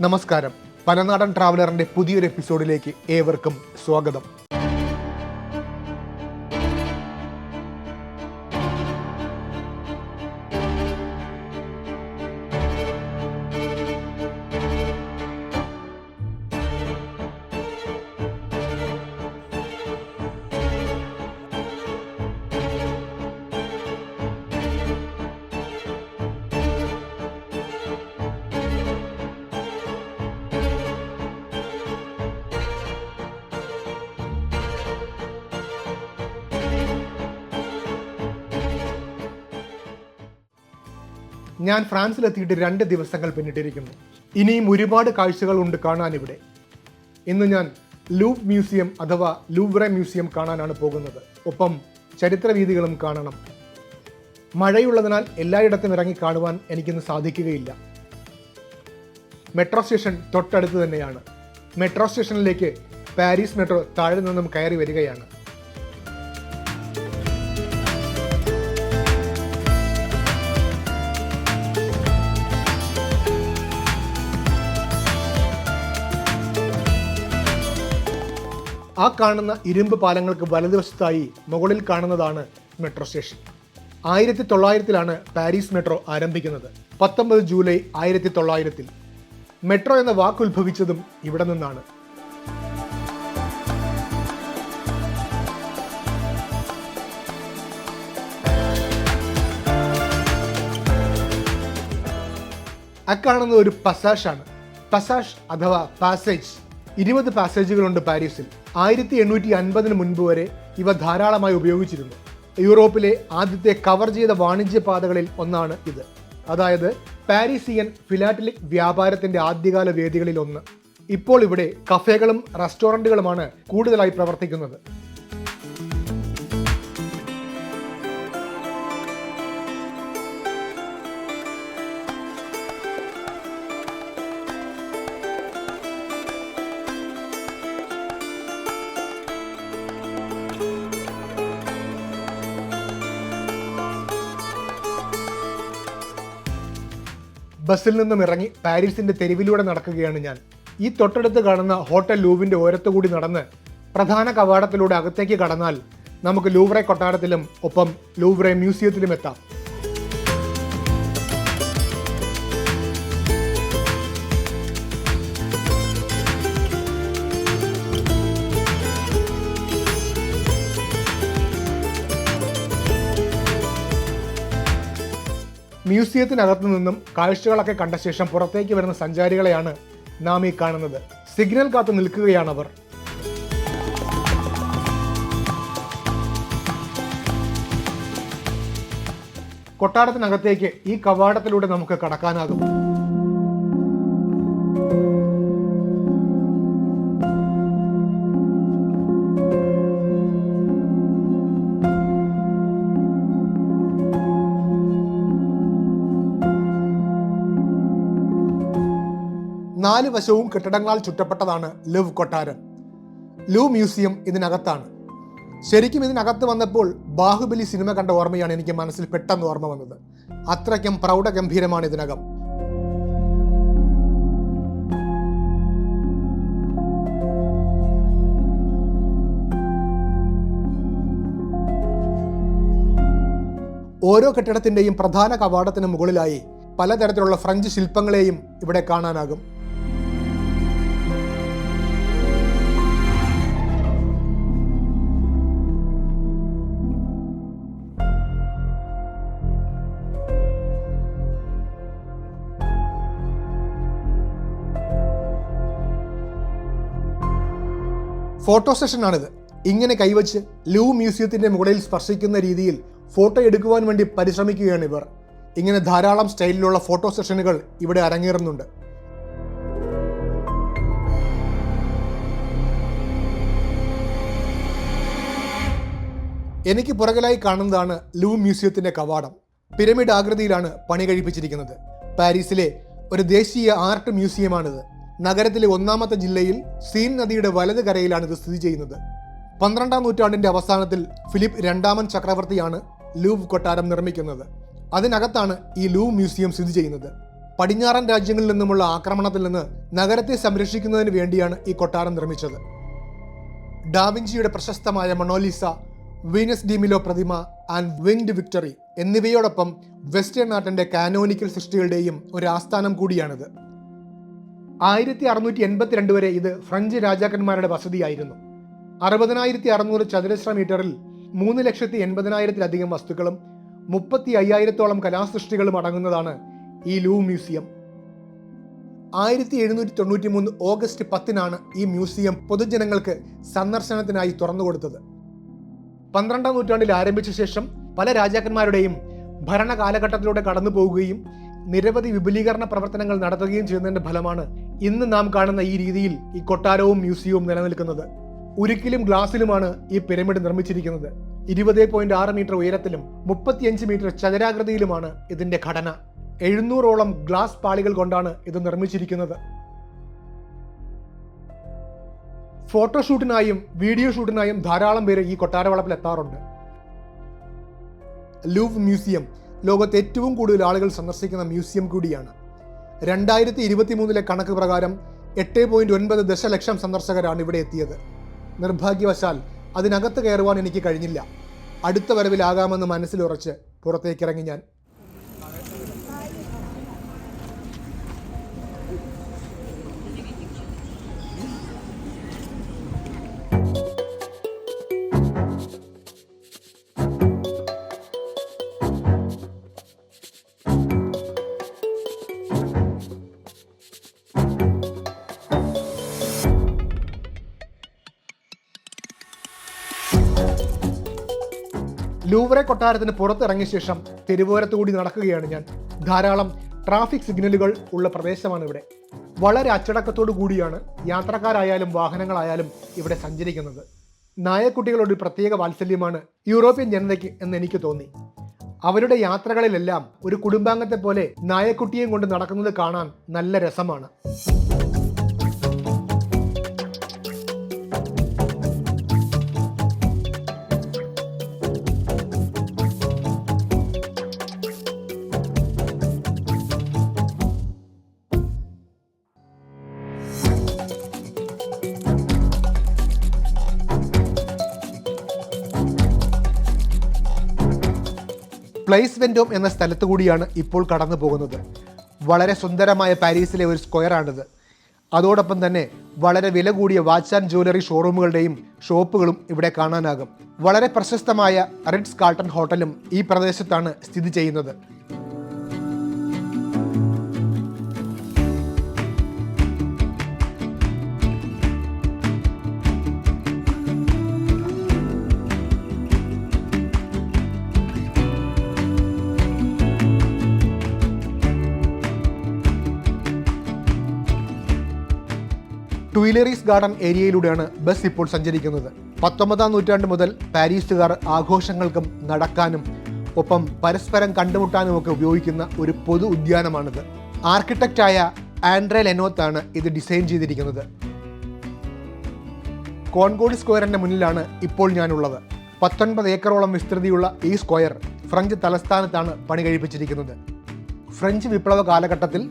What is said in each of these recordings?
നമസ്കാരം. പലനാടൻ ട്രാവലറിന്റെ പുതിയൊരു എപ്പിസോഡിലേക്ക് ഏവർക്കും സ്വാഗതം. ഞാൻ ഫ്രാൻസിലെത്തിയിട്ട് രണ്ട് ദിവസങ്ങൾ പിന്നിട്ടിരിക്കുന്നു. ഇനിയും ഒരുപാട് കാഴ്ചകൾ ഉണ്ട് കാണാൻ ഇവിടെ ഇന്ന് ഞാൻ ലൂവ് മ്യൂസിയം അഥവാ ലൂവ്രെ മ്യൂസിയം കാണാനാണ് പോകുന്നത്. ഒപ്പം ചരിത്രവീതികളും കാണണം. മഴയുള്ളതിനാൽ എല്ലായിടത്തും ഇറങ്ങി കാണുവാൻ എനിക്കിന്ന് സാധിക്കുകയില്ല. മെട്രോ സ്റ്റേഷൻ തൊട്ടടുത്ത് തന്നെയാണ്. മെട്രോ സ്റ്റേഷനിലേക്ക് പാരീസ് മെട്രോ താഴെ നിന്നും കയറി വരികയാണ്. ആ കാണുന്ന ഇരുമ്പ് പാലങ്ങൾക്ക് വലതുവശത്തായി മുകളിൽ കാണുന്നതാണ് മെട്രോ സ്റ്റേഷൻ. ആയിരത്തി തൊള്ളായിരത്തിലാണ് പാരീസ് മെട്രോ ആരംഭിക്കുന്നത്. പത്തൊമ്പത് ജൂലൈ ആയിരത്തി തൊള്ളായിരത്തിൽ മെട്രോ എന്ന വാക്ക് ഉത്ഭവിച്ചതും ഇവിടെ നിന്നാണ്. അക്കാണുന്ന ഒരു പസാഷാണ് പസാഷ് അഥവാ പാസേജ് ഇരുപത് പാസേജുകളുണ്ട് പാരീസിൽ. ആയിരത്തി എണ്ണൂറ്റി അൻപതിന് മുൻപ് വരെ ഇവ ധാരാളമായി ഉപയോഗിച്ചിരുന്നു. യൂറോപ്പിലെ ആദ്യത്തെ കവർ ചെയ്ത വാണിജ്യ പാതകളിൽ ഒന്നാണ് ഇത്. അതായത് പാരീസിയൻ ഫിലാറ്റലിക് വ്യാപാരത്തിന്റെ ആദ്യകാല വേദികളിൽ ഒന്ന്. ഇപ്പോൾ ഇവിടെ കഫേകളും റെസ്റ്റോറന്റുകളുമാണ് കൂടുതലായി പ്രവർത്തിക്കുന്നത്. ബസ്സിൽ നിന്നും ഇറങ്ങി പാരീസിന്റെ തെരുവിലൂടെ നടക്കുകയാണ് ഞാൻ. ഈ തൊട്ടടുത്ത് കാണുന്ന ഹോട്ടൽ ലൂവിന്റെ ഓരത്തുകൂടി നടന്ന് പ്രധാന കവാടത്തിലൂടെ അകത്തേക്ക് കടന്നാൽ നമുക്ക് ലൂവ്രെ കൊട്ടാരത്തിലും ഒപ്പം ലൂവ്രെ മ്യൂസിയത്തിലും എത്താം. മ്യൂസിയത്തിനകത്തു നിന്നും കാഴ്ചകളൊക്കെ കണ്ട ശേഷം പുറത്തേക്ക് വരുന്ന സഞ്ചാരികളെയാണ് നാം ഈ കാണുന്നത്. സിഗ്നൽ കാത്തു നിൽക്കുകയാണവർ കൊട്ടാരത്തിനകത്തേക്ക് ഈ കവാടത്തിലൂടെ നമുക്ക് കടക്കാനാകും. നാല് വശവും കെട്ടിടങ്ങളാൽ ചുറ്റപ്പെട്ടതാണ് ലിവ് കൊട്ടാരം. ലൂ മ്യൂസിയം ഇതിനകത്താണ്. ശരിക്കും ഇതിനകത്ത് വന്നപ്പോൾ ബാഹുബലി സിനിമ കണ്ട ഓർമ്മയാണ് എനിക്ക് മനസ്സിൽ പെട്ടെന്ന് ഓർമ്മ വന്നത്. അത്രയ്ക്കും പ്രൗഢഗംഭീരമാണ് ഇതിനകം. ഓരോ കെട്ടിടത്തിന്റെയും പ്രധാന കവാടത്തിന് മുകളിലായി പലതരത്തിലുള്ള ഫ്രഞ്ച് ശില്പങ്ങളെയും ഇവിടെ കാണാനാകും. ഫോട്ടോ സെഷനാണിത്. ഇങ്ങനെ കൈവച്ച് ലൂ മ്യൂസിയത്തിന്റെ മുകളിൽ സ്പർശിക്കുന്ന രീതിയിൽ ഫോട്ടോ എടുക്കുവാൻ വേണ്ടി പരിശ്രമിക്കുകയാണ് ഇവർ. ഇങ്ങനെ ധാരാളം സ്റ്റൈലിലുള്ള ഫോട്ടോ സെഷനുകൾ ഇവിടെ അരങ്ങേറുന്നുണ്ട്. എനിക്ക് പുറകിലായി കാണുന്നതാണ് ലൂ മ്യൂസിയത്തിന്റെ കവാടം. പിരമിഡ് ആകൃതിയിലാണ് പണി കഴിപ്പിച്ചിരിക്കുന്നത്. പാരീസിലെ ഒരു ദേശീയ ആർട്ട് മ്യൂസിയമാണിത്. നഗരത്തിലെ ഒന്നാമത്തെ ജില്ലയിൽ സീൻ നദിയുടെ വലത് കരയിലാണ് ഇത് സ്ഥിതി ചെയ്യുന്നത്. പന്ത്രണ്ടാം നൂറ്റാണ്ടിന്റെ അവസാനത്തിൽ ഫിലിപ്പ് രണ്ടാമൻ ചക്രവർത്തിയാണ് ലൂവ് കൊട്ടാരം നിർമ്മിക്കുന്നത്. അതിനകത്താണ് ഈ ലൂവ് മ്യൂസിയം സ്ഥിതി ചെയ്യുന്നത്. പടിഞ്ഞാറൻ രാജ്യങ്ങളിൽ നിന്നുമുള്ള ആക്രമണത്തിൽ നിന്ന് നഗരത്തെ സംരക്ഷിക്കുന്നതിന് വേണ്ടിയാണ് ഈ കൊട്ടാരം നിർമ്മിച്ചത്. ഡാവിഞ്ചിയുടെ പ്രശസ്തമായ Mona Lisa Venus de Milo പ്രതിമ ആൻഡ് വിൻഡ് വിക്ടറി എന്നിവയോടൊപ്പം വെസ്റ്റേൺ ആർട്ടിന്റെ കാനോനിക്കൽ സൃഷ്ടികളുടെയും ഒരു ആസ്ഥാനം കൂടിയാണിത്. ആയിരത്തി അറുന്നൂറ്റി എൺപത്തിരണ്ട് വരെ ഇത് ഫ്രഞ്ച് രാജാക്കന്മാരുടെ വസതിയായിരുന്നു. അറുപതിനായിരത്തി അറുന്നൂറ് ചതുരശ്ര മീറ്ററിൽ മൂന്ന് ലക്ഷത്തി എൺപതിനായിരത്തിലധികം വസ്തുക്കളും മുപ്പത്തി അയ്യായിരത്തോളം കലാസൃഷ്ടികളും അടങ്ങുന്നതാണ് ഈ ലൂ മ്യൂസിയം. ആയിരത്തി എഴുന്നൂറ്റി തൊണ്ണൂറ്റി മൂന്ന് ഓഗസ്റ്റ് പത്തിനാണ് ഈ മ്യൂസിയം പൊതുജനങ്ങൾക്ക് സന്ദർശനത്തിനായി തുറന്നുകൊടുത്തത് പന്ത്രണ്ടാം നൂറ്റാണ്ടിൽ ആരംഭിച്ച ശേഷം പല രാജാക്കന്മാരുടെയും ഭരണകാലഘട്ടത്തിലൂടെ കടന്നു പോവുകയും നിരവധി വിപുലീകരണ പ്രവർത്തനങ്ങൾ നടത്തുകയും ചെയ്യുന്നതിന്റെ ഫലമാണ് ഇന്ന് നാം കാണുന്ന ഈ രീതിയിൽ ഈ കൊട്ടാരവും മ്യൂസിയവും നിലനിൽക്കുന്നത്. ഉരുക്കിലും ഗ്ലാസ്സിലുമാണ് ഈ പിരമിഡ് നിർമ്മിച്ചിരിക്കുന്നത്. ഇരുപത് പോയിന്റ് ആറ് മീറ്റർ ഉയരത്തിലും മുപ്പത്തിയഞ്ച് മീറ്റർ ചതുരാകൃതിയിലുമാണ് ഇതിന്റെ ഘടന. എഴുന്നൂറോളം ഗ്ലാസ് പാളികൾ കൊണ്ടാണ് ഇത് നിർമ്മിച്ചിരിക്കുന്നത്. ഫോട്ടോഷൂട്ടിനായും വീഡിയോ ഷൂട്ടിനായും ധാരാളം പേര് ഈ കൊട്ടാരവളപ്പിൽ എത്താറുണ്ട്. ലൂവ് മ്യൂസിയം ലോകത്ത് ഏറ്റവും കൂടുതൽ ആളുകൾ സന്ദർശിക്കുന്ന മ്യൂസിയം കൂടിയാണ്. രണ്ടായിരത്തി ഇരുപത്തി മൂന്നിലെ കണക്ക് പ്രകാരം എട്ട് പോയിന്റ് ഒൻപത് ദശലക്ഷം സന്ദർശകരാണ് ഇവിടെ എത്തിയത്. നിർഭാഗ്യവശാൽ അതിനകത്ത് കയറുവാൻ എനിക്ക് കഴിഞ്ഞില്ല. അടുത്ത വരവിലാകാമെന്ന് മനസ്സിലുറച്ച് പുറത്തേക്കിറങ്ങി ഞാൻ. കൊട്ടാരത്തിന് പുറത്തിറങ്ങിയ ശേഷം തെരുവോരത്തുകൂടി നടക്കുകയാണ് ഞാൻ. ധാരാളം ട്രാഫിക് സിഗ്നലുകൾ ഉള്ള പ്രദേശമാണ് ഇവിടെ. വളരെ അച്ചടക്കത്തോടു കൂടിയാണ് യാത്രക്കാരായാലും വാഹനങ്ങളായാലും ഇവിടെ സഞ്ചരിക്കുന്നത്. നായക്കുട്ടികളോട് പ്രത്യേക വാത്സല്യമാണ് യൂറോപ്യൻ ജനതയ്ക്ക് എന്ന് എനിക്ക് തോന്നി. അവരുടെ യാത്രകളിലെല്ലാം ഒരു കുടുംബാംഗത്തെ പോലെ നായക്കുട്ടിയെയും കൊണ്ട് നടക്കുന്നത് കാണാൻ നല്ല രസമാണ്. പ്ലേസ് വെൻഡോം എന്ന സ്ഥലത്ത് കൂടിയാണ് ഇപ്പോൾ കടന്നു പോകുന്നത്. വളരെ സുന്ദരമായ പാരീസിലെ ഒരു സ്ക്വയറാണിത് അതോടൊപ്പം തന്നെ വളരെ വില കൂടിയ വാച്ച് ആൻഡ് ജ്വല്ലറി ഷോറൂമുകളുടെയും ഷോപ്പുകളും ഇവിടെ കാണാനാകും. വളരെ പ്രശസ്തമായ റിഡ്സ് കാൾട്ടൺ ഹോട്ടലും ഈ പ്രദേശത്താണ് സ്ഥിതി ചെയ്യുന്നത്. ട്വിലറീസ് ഗാർഡൻ ഏരിയയിലൂടെയാണ് ബസ് ഇപ്പോൾ സഞ്ചരിക്കുന്നത്. പത്തൊമ്പതാം നൂറ്റാണ്ട് മുതൽ പാരീസുകാർ ആഘോഷങ്ങൾക്കും നടക്കാനും ഒപ്പം പരസ്പരം കണ്ടുമുട്ടാനും ഒക്കെ ഉപയോഗിക്കുന്ന ഒരു പൊതു ഉദ്യാനമാണിത്. ആർക്കിടെക്റ്റായ ആൻഡ്രെ ആണ് ഇത് ഡിസൈൻ ചെയ്തിരിക്കുന്നത്. കോൺകോഡ് സ്ക്വയറിന്റെ മുന്നിലാണ് ഇപ്പോൾ ഞാനുള്ളത്. പത്തൊൻപത് ഏക്കറോളം വിസ്തൃതിയുള്ള ഈ സ്ക്വയർ ഫ്രഞ്ച് തലസ്ഥാനത്താണ് പണി കഴിപ്പിച്ചിരിക്കുന്നത്. ഫ്രഞ്ച് വിപ്ലവ കാലഘട്ടത്തിൽ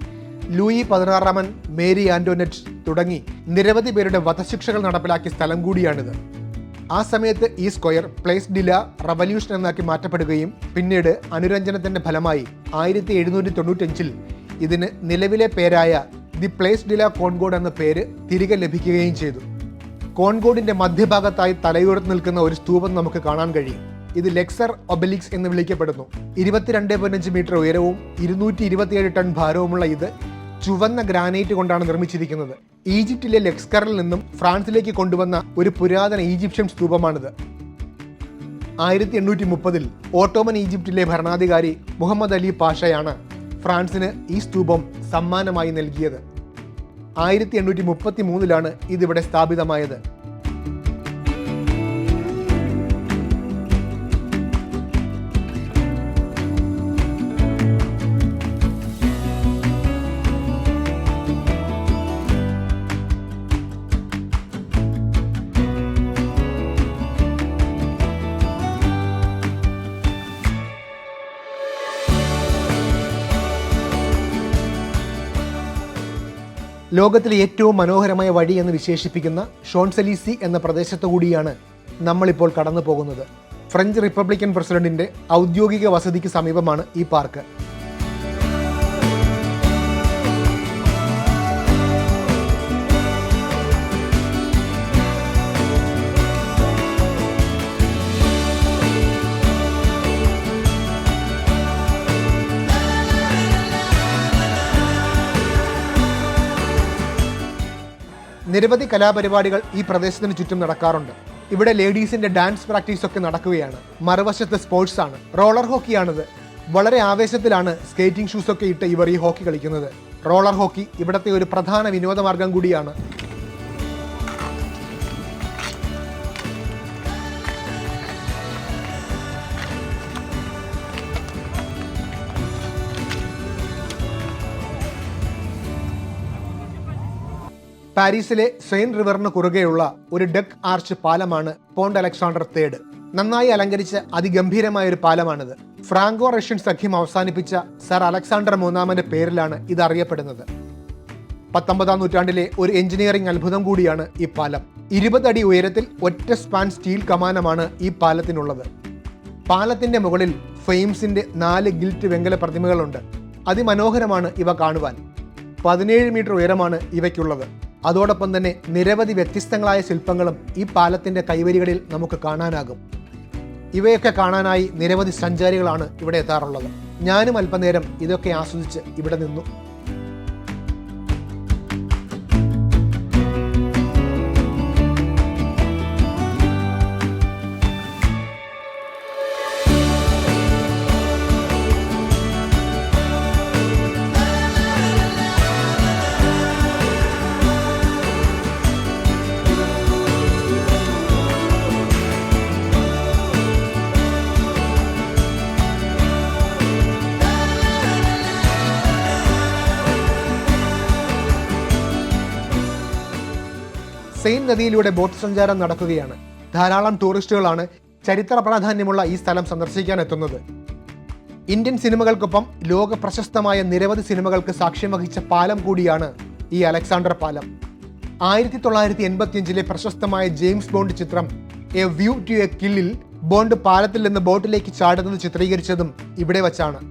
ലൂയി പതിനാറാമൻ മേരി ആന്റോനെറ്റ് തുടങ്ങി നിരവധി പേരുടെ വധശിക്ഷകൾ നടപ്പിലാക്കിയ സ്ഥലം കൂടിയാണിത്. ആ സമയത്ത് ഈ സ്ക്വയർ പ്ലേസ് ഡില റവല്യൂഷൻ എന്നാക്കി മാറ്റപ്പെടുകയും പിന്നീട് അനുരഞ്ജനത്തിന്റെ ഫലമായി ആയിരത്തി എഴുന്നൂറ്റി തൊണ്ണൂറ്റഞ്ചിൽ ഇതിന് നിലവിലെ പേരായ ദി പ്ലേസ് ഡില കോൺഗോഡ് എന്ന പേര് തിരികെ ലഭിക്കുകയും ചെയ്തു. കോൺഗോഡിന്റെ മധ്യഭാഗത്തായി തലയുയർത്ത് നിൽക്കുന്ന ഒരു സ്തൂപം നമുക്ക് കാണാൻ കഴിയും. ഇത് ലെക്സർ ഒബലിക്സ് എന്ന് വിളിക്കപ്പെടുന്നു. ഇരുപത്തിരണ്ട് പതിനഞ്ച് മീറ്റർ ഉയരവും ഇരുന്നൂറ്റി ഇരുപത്തിയേഴ് ടൺ ഭാരവുമുള്ള ഇത് ചുവന്ന ഗ്രാനൈറ്റ് കൊണ്ടാണ് നിർമ്മിച്ചിരിക്കുന്നത്. ഈജിപ്തിലെ ലെക്സ്കറിൽ നിന്നും ഫ്രാൻസിലേക്ക് കൊണ്ടുവന്ന ഒരു പുരാതന ഈജിപ്ഷ്യൻ സ്തൂപമാണിത്. ആയിരത്തി എണ്ണൂറ്റി മുപ്പതിൽ ഓട്ടോമൻ ഈജിപ്തിലെ ഭരണാധികാരി മുഹമ്മദ് അലി പാഷയാണ് ഫ്രാൻസിന് ഈ സ്തൂപം സമ്മാനമായി നൽകിയത്. ആയിരത്തി എണ്ണൂറ്റി മുപ്പത്തി മൂന്നിലാണ് ഇതിവിടെ സ്ഥാപിതമായത്. ലോകത്തിലെ ഏറ്റവും മനോഹരമായ വഴി എന്ന് വിശേഷിപ്പിക്കുന്ന ഷോൺസെലീസി എന്ന പ്രദേശത്തു കൂടിയാണ് നമ്മളിപ്പോൾ കടന്നു പോകുന്നത് ഫ്രഞ്ച് റിപ്പബ്ലിക്കൻ പ്രസിഡന്റിന്റെ ഔദ്യോഗിക വസതിക്ക് സമീപമാണ് ഈ പാർക്ക്. നിരവധി കലാപരിപാടികൾ ഈ പ്രദേശത്തിന് ചുറ്റും നടക്കാറുണ്ട്. ഇവിടെ ലേഡീസിന്റെ ഡാൻസ് പ്രാക്ടീസ് ഒക്കെ നടക്കുകയാണ്. മറുവശത്ത് സ്പോർട്സ് ആണ്. റോളർ ഹോക്കിയാണിത്. വളരെ ആവേശത്തിലാണ് സ്കേറ്റിംഗ് ഷൂസ് ഒക്കെ ഇട്ട് ഇവർ ഈ ഹോക്കി കളിക്കുന്നത്. റോളർ ഹോക്കി ഇവിടത്തെ ഒരു പ്രധാന വിനോദമാർഗം കൂടിയാണ് പാരീസിലെ സെയിൻ റിവറിന് കുറുകെയുള്ള ഒരു ഡെക്ക് ആർച്ച് പാലമാണ് പോണ്ട് അലക്സാണ്ടർ തേർഡ്. നന്നായി അലങ്കരിച്ച അതിഗംഭീരമായ ഒരു പാലമാണിത്. ഫ്രാങ്കോ റഷ്യൻ സഖ്യം അവസാനിപ്പിച്ച സർ അലക്സാണ്ടർ മൂന്നാമന്റെ പേരിലാണ് ഇത് അറിയപ്പെടുന്നത്. പത്തൊമ്പതാം നൂറ്റാണ്ടിലെ ഒരു എഞ്ചിനീയറിംഗ് അത്ഭുതം കൂടിയാണ് ഈ പാലം. ഇരുപതടി ഉയരത്തിൽ ഒറ്റ സ്പാൻ സ്റ്റീൽ കമാനമാണ് ഈ പാലത്തിനുള്ളത്. പാലത്തിന്റെ മുകളിൽ ഫെയിംസിന്റെ നാല് ഗിൽറ്റ് വെങ്കല പ്രതിമകളുണ്ട്. അതിമനോഹരമാണ് ഇവ കാണുവാൻ. പതിനേഴ് മീറ്റർ ഉയരമാണ് ഇവയ്ക്കുള്ളത്. അതോടൊപ്പം തന്നെ നിരവധി വ്യത്യസ്തങ്ങളായ ശില്പങ്ങളും ഈ പാലത്തിന്റെ കൈവരികളിൽ നമുക്ക് കാണാനാകും. ഇവയൊക്കെ കാണാനായി നിരവധി സഞ്ചാരികളാണ് ഇവിടെ എത്താറുള്ളത്. ഞാനും അല്പനേരം ഇതൊക്കെ ആസ്വദിച്ച് ഇവിടെ നിന്നു. സെയിൻ നദിയിലൂടെ ബോട്ട് സഞ്ചാരം നടക്കുകയാണ്. ധാരാളം ടൂറിസ്റ്റുകളാണ് ചരിത്ര പ്രാധാന്യമുള്ള ഈ സ്ഥലം സന്ദർശിക്കാൻ എത്തുന്നത്. ഇന്ത്യൻ സിനിമകൾക്കൊപ്പം ലോക പ്രശസ്തമായ നിരവധി സിനിമകൾക്ക് സാക്ഷ്യം വഹിച്ച പാലം കൂടിയാണ് ഈ അലക്സാണ്ടർ പാലം. ആയിരത്തി തൊള്ളായിരത്തി എൺപത്തിയഞ്ചിലെ പ്രശസ്തമായ ജെയിംസ് ബോണ്ട് ചിത്രം എ വ്യൂ ടു എ കില്ലിൽ ബോണ്ട് പാലത്തിൽ നിന്ന് ബോട്ടിലേക്ക് ചാടുന്നത് ചിത്രീകരിച്ചതും ഇവിടെ വച്ചാണ്.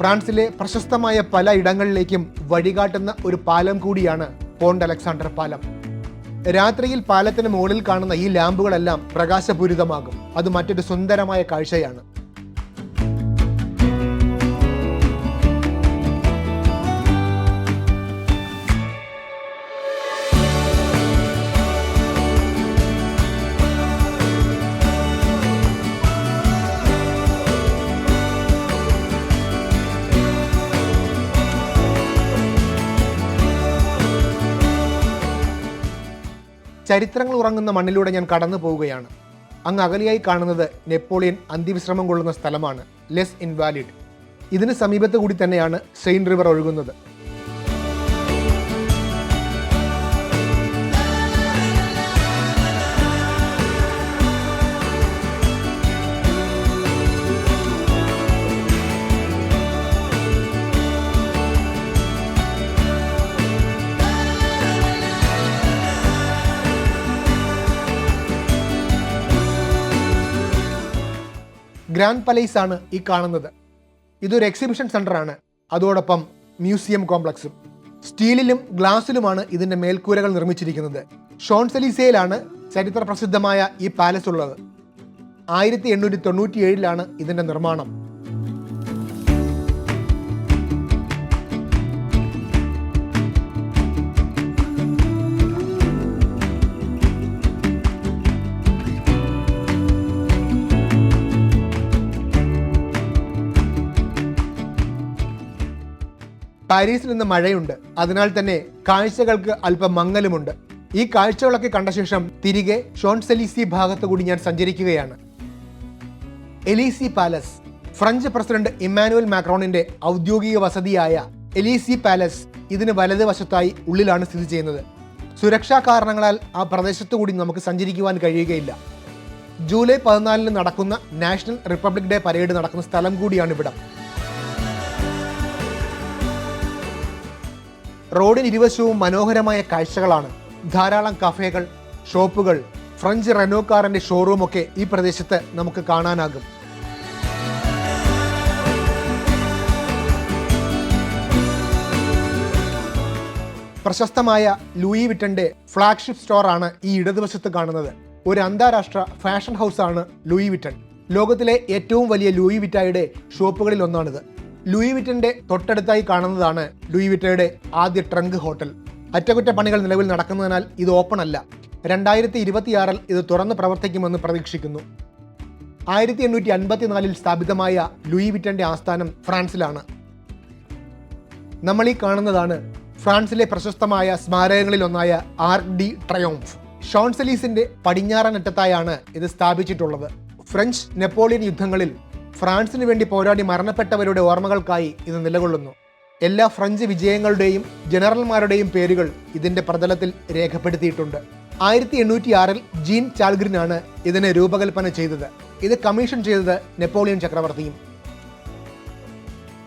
ഫ്രാൻസിലെ പ്രശസ്തമായ പല ഇടങ്ങളിലേക്കും വഴികാട്ടുന്ന ഒരു പാലം കൂടിയാണ് പോണ്ട് അലക്സാണ്ടർ പാലം. രാത്രിയിൽ പാലത്തിന് മുകളിൽ കാണുന്ന ഈ ലാമ്പുകളെല്ലാം പ്രകാശപൂരിതമാകും. അത് മറ്റൊരു സുന്ദരമായ കാഴ്ചയാണ്. ചരിത്രങ്ങൾ ഉറങ്ങുന്ന മണ്ണിലൂടെ ഞാൻ കടന്നു പോവുകയാണ്. അങ്ങ് അകലെയായി കാണുന്നത് നെപ്പോളിയൻ അന്തിവിശ്രമം കൊള്ളുന്ന സ്ഥലമാണ് ലെസ് ഇൻവാലിഡ് ഇതിന് സമീപത്ത് കൂടി തന്നെയാണ് സെയിൻ റിവർ ഒഴുകുന്നത്. ഗ്രാൻഡ് പലേസ് ആണ് ഈ കാണുന്നത്. ഇതൊരു എക്സിബിഷൻ സെന്ററാണ് അതോടൊപ്പം മ്യൂസിയം കോംപ്ലക്സും സ്റ്റീലിലും ഗ്ലാസ്സിലുമാണ് ഇതിന്റെ മേൽക്കൂരകൾ നിർമ്മിച്ചിരിക്കുന്നത്. ഷോൺസെലീസയിലാണ് ചരിത്ര പ്രസിദ്ധമായ ഈ പാലസ് ഉള്ളത്. ആയിരത്തി എണ്ണൂറ്റി തൊണ്ണൂറ്റി ഏഴിലാണ് ഇതിന്റെ നിർമ്മാണം. പാരീസിൽ നിന്ന് മഴയുണ്ട്. അതിനാൽ തന്നെ കാഴ്ചകൾക്ക് അല്പം മങ്ങലുമുണ്ട്. ഈ കാഴ്ചകളൊക്കെ കണ്ട ശേഷം തിരികെ ഷോൺസെലീസി ഭാഗത്തു കൂടി ഞാൻ സഞ്ചരിക്കുകയാണ്. Elysee Palace French president Emmanuel മാക്രോണിന്റെ ഔദ്യോഗിക വസതിയായ എലീസി പാലസ് ഇതിന് വലതുവശത്തായി ഉള്ളിലാണ് സ്ഥിതി ചെയ്യുന്നത്. സുരക്ഷാ കാരണങ്ങളാൽ ആ പ്രദേശത്തു കൂടി നമുക്ക് സഞ്ചരിക്കുവാൻ കഴിയുകയില്ല. ജൂലൈ പതിനാലിന് നടക്കുന്ന നാഷണൽ റിപ്പബ്ലിക് ഡേ പരേഡ് നടക്കുന്ന സ്ഥലം കൂടിയാണ് ഇവിടം. റോഡിന് ഇരുവശവും മനോഹരമായ കാഴ്ചകളാണ്. ധാരാളം കഫേകൾ ഷോപ്പുകൾ ഫ്രഞ്ച് റെനോ കാറിന്റെ ഷോറൂമൊക്കെ ഈ പ്രദേശത്ത് നമുക്ക് കാണാനാകും. പ്രശസ്തമായ ലൂയി വിറ്റന്റെ ഫ്ളാഗ്ഷിപ്പ് സ്റ്റോറാണ് ഈ ഇടതുവശത്ത് കാണുന്നത്. ഒരു അന്താരാഷ്ട്ര ഫാഷൻ ഹൗസ് ആണ് ലൂയി വിറ്റൺ ലോകത്തിലെ ഏറ്റവും വലിയ ലൂയി വിറ്റായുടെ ഷോപ്പുകളിൽ ഒന്നാണിത്. ലൂയി വിറ്റന്റെ തൊട്ടടുത്തായി കാണുന്നതാണ് ലൂയി വിറ്റയുടെ ആദ്യ ട്രങ്ക് ഹോട്ടൽ. അറ്റകുറ്റപ്പണികൾ നിലവിൽ നടക്കുന്നതിനാൽ ഇത് ഓപ്പൺ അല്ല. രണ്ടായിരത്തി ഇരുപത്തിയാറിൽ ഇത് തുറന്ന് പ്രവർത്തിക്കുമെന്ന് പ്രതീക്ഷിക്കുന്നു. ആയിരത്തി എണ്ണൂറ്റി അൻപത്തിനാലിൽ സ്ഥാപിതമായ ലൂയി വിറ്റന്റെ ആസ്ഥാനം ഫ്രാൻസിലാണ്. നമ്മൾ ഈ കാണുന്നതാണ് ഫ്രാൻസിലെ പ്രശസ്തമായ സ്മാരകങ്ങളിൽ ഒന്നായ ആർക്ക് ഡി ട്രയോംഫ്. ഷോൺസലീസിന്റെ പടിഞ്ഞാറൻ അറ്റത്തായാണ് ഇത് സ്ഥാപിച്ചിട്ടുള്ളത്. ഫ്രഞ്ച് നെപ്പോളിയൻ യുദ്ധങ്ങളിൽ ഫ്രാൻസിന് വേണ്ടി പോരാടി മരണപ്പെട്ടവരുടെ ഓർമ്മകൾക്കായി ഇത് നിലകൊള്ളുന്നു. എല്ലാ ഫ്രഞ്ച് വിജയങ്ങളുടെയും ജനറൽമാരുടെയും പേരുകൾ ഇതിന്റെ പ്രതലത്തിൽ രേഖപ്പെടുത്തിയിട്ടുണ്ട്. ആയിരത്തി എണ്ണൂറ്റി ആറിൽ ജീൻ ചാൾഗ്രിനാണ് ഇതിനെ രൂപകൽപ്പന ചെയ്തത്. ഇത് കമ്മീഷൻ ചെയ്തത് നെപ്പോളിയൻ ചക്രവർത്തിയും.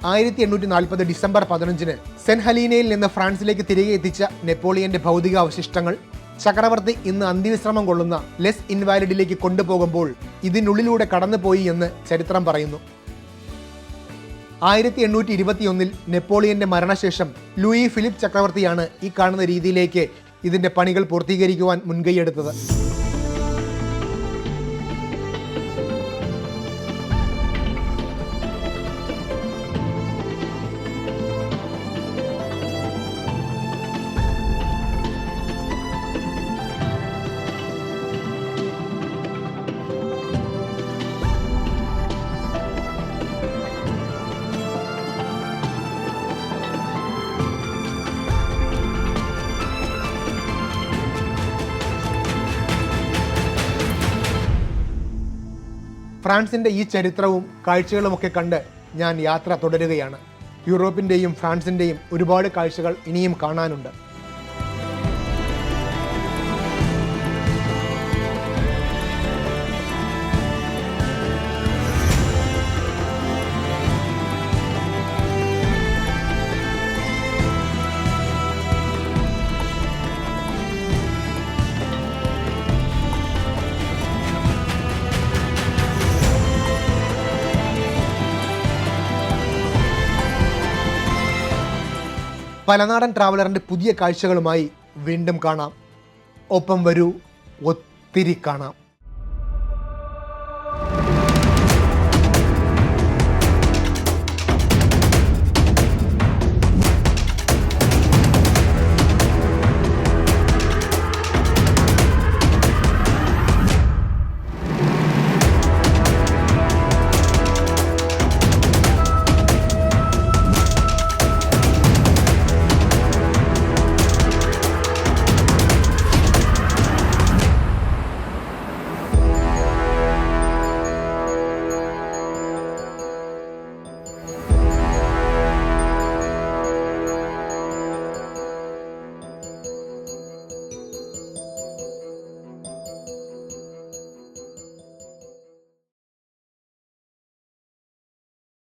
ആയിരത്തി എണ്ണൂറ്റി നാൽപ്പത് ഡിസംബർ പതിനഞ്ചിന് സെൻഹലീനയിൽ ഹലീനയിൽ നിന്ന് ഫ്രാൻസിലേക്ക് തിരികെ എത്തിച്ച നെപ്പോളിയന്റെ ഭൗതിക അവശിഷ്ടങ്ങൾ ചക്രവർത്തി ഇന്ന് അന്തിവിശ്രമം കൊള്ളുന്ന ലെസ് ഇൻവാലിഡിലേക്ക് കൊണ്ടുപോകുമ്പോൾ ഇതിനുള്ളിലൂടെ കടന്നുപോയി എന്ന് ചരിത്രം പറയുന്നു. ആയിരത്തി എണ്ണൂറ്റി ഇരുപത്തിയൊന്നിൽ നെപ്പോളിയന്റെ മരണശേഷം ലൂയി ഫിലിപ്പ് ചക്രവർത്തിയാണ് ഈ കാണുന്ന രീതിയിലേക്ക് ഇതിന്റെ പണികൾ പൂർത്തീകരിക്കുവാൻ മുൻകൈയെടുത്തത്. ഫ്രാൻസിന്റെ ഈ ചരിത്രവും കാഴ്ചകളുമൊക്കെ കണ്ട് ഞാൻ യാത്ര തുടരുകയാണ്. യൂറോപ്പിന്റെയും ഫ്രാൻസിന്റെയും ഒരുപാട് കാഴ്ചകൾ ഇനിയും കാണാനുണ്ട്. പലനാടൻ ട്രാവലറിന്റെ പുതിയ കാഴ്ചകളുമായി വീണ്ടും കാണാം. ഒപ്പം വരൂ ഒത്തിരി കാണാം.